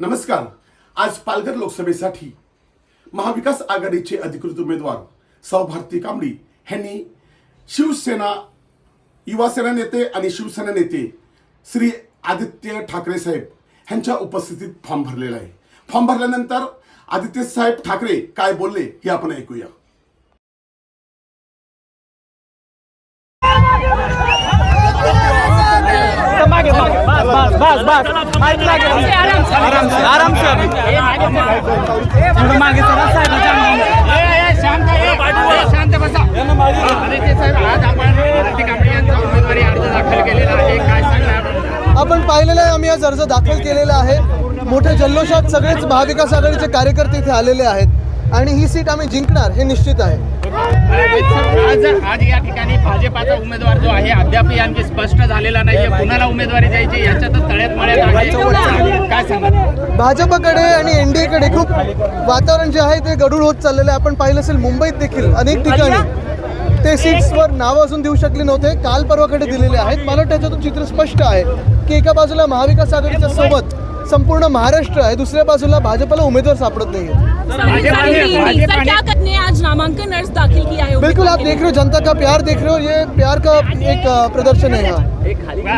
नमस्कार. आज पालघर लोकसभेसाठी महाविकास आघाडीचे अधिकृत उमेदवार सौ भारती कांबडी यांनी शिवसेना युवासेना नेते आणि शिवसेना नेते श्री आदित्य ठाकरे साहेब यांच्या उपस्थितीत फॉर्म भरलेला आहे. फॉर्म भरल्यानंतर आदित्य साहेब ठाकरे काय बोलले हे आपण ऐकूया. बस बस. आराम थोडं मागे. शांत बसा. साहेब आज आपण उमेदवारी अर्ज दाखल केलेला आहे. काय सांगणार? आपण पाहिलेलं आहे आम्ही आज अर्ज दाखल केलेला आहे. मोठ्या जल्लोषात सगळेच महाविकास आघाडीचे कार्यकर्ते इथे आलेले आहेत. आणि ही सीट आम्ही जिंकणार हे निश्चित आहे. आज आज या ठिकाणी भाजपाचा उमेदवार जो आहे अद्याप आणखी स्पष्ट झालेला नाहीये. कुणाला उमेदवारी द्यायची याच्यातच तळ्यात मळ्यात आहे. काय सांगणार भाजपकडे आणि एनडीएकडे खूप वातावरण जे आहे ते गडूळ होत चाललेलं आहे. आपण पाहिलं असेल मुंबईत देखील अनेक ठिकाणी. ते सीट्सवर नावं अजून देऊ शकले नव्हते. काल परवाकडे दिलेले आहेत. मला त्याच्यातून चित्र स्पष्ट आहे की एका बाजूला महाविकास आघाडीच्या सोबत संपूर्ण महाराष्ट्र आहे. दुसऱ्या बाजूला भाजपला उमेदवार सापडत नाहीये. सर क्या करने आज नामांकन अर्ज दाखिल किया है बिल्कुल आप देख रहे हो जनता का प्यार देख रहे हो ये प्यार का एक प्रदर्शन है यहाँ।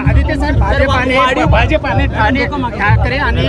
आदित्य साहेब भाजपाने भाजपाने ठाणे ठाकरे आणि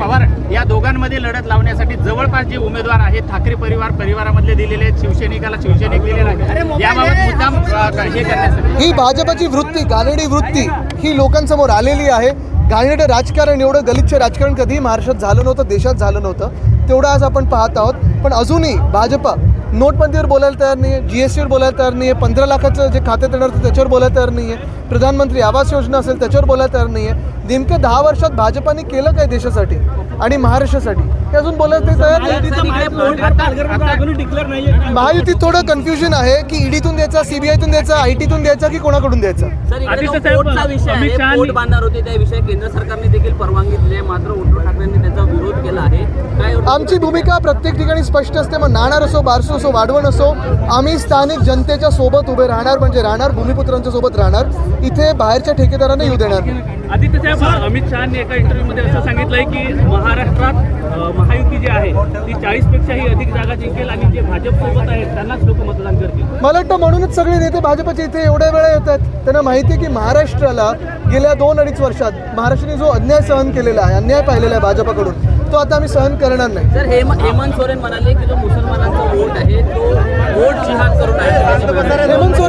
पवार या दोघांमध्ये लढत लावण्यासाठी जवळपास जे उमेदवार आहेत ठाकरे परिवार परिवारामधले दिलेले आहेत शिवसैनिकाला शिवसैनिक दिलेला आहे. याबाबत मुद्दाम हे करण्यासाठी. ही भाजपाची वृत्ती गानेडी वृत्ती ही लोकांसमोर आलेली आहे. गानेडे राजकारण एवढं गलिच्छ राजकारण कधीही महाराष्ट्रात झालं नव्हतं देशात झालं नव्हतं. तेवढं आज आपण पाहत आहोत. पण अजूनही भाजपा नोटबंदीवर बोलायला तयार नाही आहे जी एस टीवर बोलायला तयार नाही आहे पंधरा लाखाचं जे खात्यात येणार होतं त्याच्यावर बोलायला तयार नाही आहे प्रधानमंत्री आवास योजना असेल त्याच्यावर बोलायला तयार नाही आहे नेमकं दहा वर्षात भाजपाने केलं काय देशासाठी? आणि महाराष्ट्रासाठी? हे अजून बोलायला ते तयार महायुतीत थोडं कन्फ्युजन आहे की ईडीतून द्यायचा सीबीआयतून द्यायचा आय टीतून द्यायचा की कोणाकडून द्यायचा? सर इकडे आदित्य जो साहेब, पोटचा विषय अमित आहे. शहानी- पोट बांधणार होते त्या विषयी केंद्र सरकारने देखील परवानगी दिली आहे. मात्र उद्धव ठाकरेंनी त्याचा विरोध केला आहे. काय होतं? आमची भूमिका प्रत्येक ठिकाणी स्पष्ट असते. मग नाणार असो बारसो असो वाढवण असो आम्ही स्थानिक जनतेच्या सोबत उभे राहणार म्हणजे राहणार भूमिपुत्रांच्या सोबत राहणार इथे बाहेरच्या ठेकेदारांना येऊ देणार. नाही. आदित्य साहेब अमित शहानी एका इंटरव्ह्यू मध्ये असं सांगितलंय की महाराष्ट्रात महायुती जी आहे ती चाळीस पेक्षाही अधिक जागा जिंकेल आणि जे भाजप सोबत आहेत त्यांनाच लोक मतदान करतील. मला वाटतं म्हणूनच सगळे नेते भाजपचे इथे एवढ्या वेळा येतात त्यांना माहिती आहे की महाराष्ट्राला गेल्या दोन अडीच वर्षात महाराष्ट्राने जो अन्याय सहन केलेला आहे अन्याय पाहिलेला आहे भाजपकडून तो आता आम्ही सहन करणार नाही. सर हेम हेमंत सोरेन म्हणाले की जो मुसलमानांचा वोट आहे तो वोट जिहाद करून आहे. हेमंत सोरेन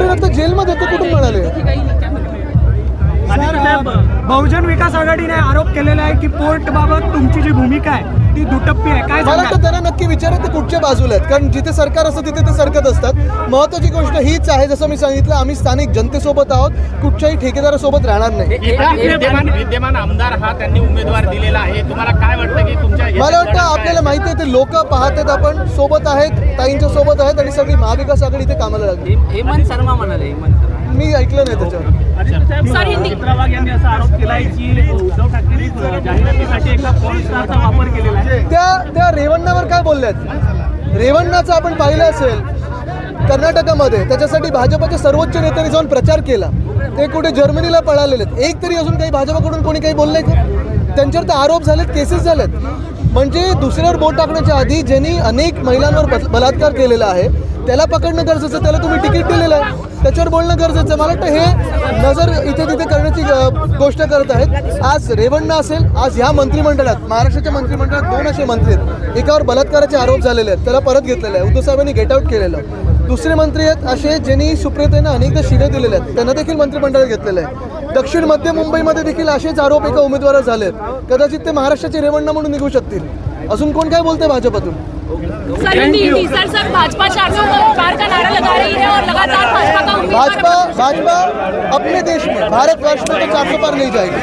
बहुजन विकास आघाडीने आरोप केलेला आहे की पोर्ट बाबत तुमची जी भूमिका आहे ती दुटप्पी आहे. काय मला? वाटतं त्यांना नक्की विचारा ते कुठच्या बाजूला आहेत? कारण जिथे सरकार असतं तिथे ते सरकत असतात. महत्वाची गोष्ट हीच आहे जसं मी सांगितलं आम्ही स्थानिक जनतेसोबत आहोत. कुठच्याही ठेकेदारासोबत राहणार नाही. विद्यमान विद्यमान आमदार हा त्यांनी उमेदवार दिलेला आहे. तुम्हाला काय वाटतं की तुमच्या मला वाटतं आपल्याला माहिती आहे ते लोक पाहत आहेत आपण सोबत आहेत ताईंच्या सोबत आहेत आणि सगळी महाविकास आघाडी इथे कामाला लागली. हेम- हेमंत शर्मा म्हणाले हेमंत शर्मा. मी ऐकलं नाही त्याच्यावर. यांनी असा आरोप केलाय की उद्धव ठाकरे जाहिरातीसाठी एका पॉन स्टारचा वापर केलेला आहे त्या त्या रेवण्णावर रेवण्णाचं आपण पाहिलं असेल कर्नाटकामध्ये त्याच्यासाठी भाजपच्या सर्वोच्च नेत्यांनी जाऊन प्रचार केला. ते कुठे जर्मनीला पळालेले आहेत. एक तरी अजून काही भाजपाकडून कोणी काही बोललंय का? त्यांच्यावर तर आरोप झालेत केसेस झालेत. म्हणजे दुसऱ्यावर बोट टाकण्याच्या आधी ज्यांनी अनेक महिलांवर बलात्कार केलेला आहे त्याला पकडणं गरजेचं त्याला तुम्ही तिकीट दिलेलं आहे. त्याच्यावर बोलणं गरजेचं आहे. मला वाटतं हे नजर इथे तिथे करण्याची गोष्ट करत आहेत. आज रेवण्णा असेल आज ह्या मंत्रिमंडळात महाराष्ट्राच्या मंत्रिमंडळात दोन असे मंत्री आहेत. एकावर बलात्काराचे आरोप झालेले आहेत त्याला परत घेतलेलं आहे. उद्धव साहेबांनी गेट आउट केलेलं दुसरे मंत्री आहेत असे ज्यांनी सुप्रियतेनं अनेकदा शिरे दिलेले आहेत. त्यांना देखील मंत्रिमंडळात घेतलेलं आहे. दक्षिण मध्य मुंबईमध्ये देखील असेच आरोप एका उमेदवारावर झालेत कदाचित ते महाराष्ट्राचे रेवण्णा म्हणून निघू शकतील. अजून कोण काय बोलते भाजपातून? भाजपा भाजपा अपने देश में भारत वर्ष में तो चार सौ पार नहीं जाएगी।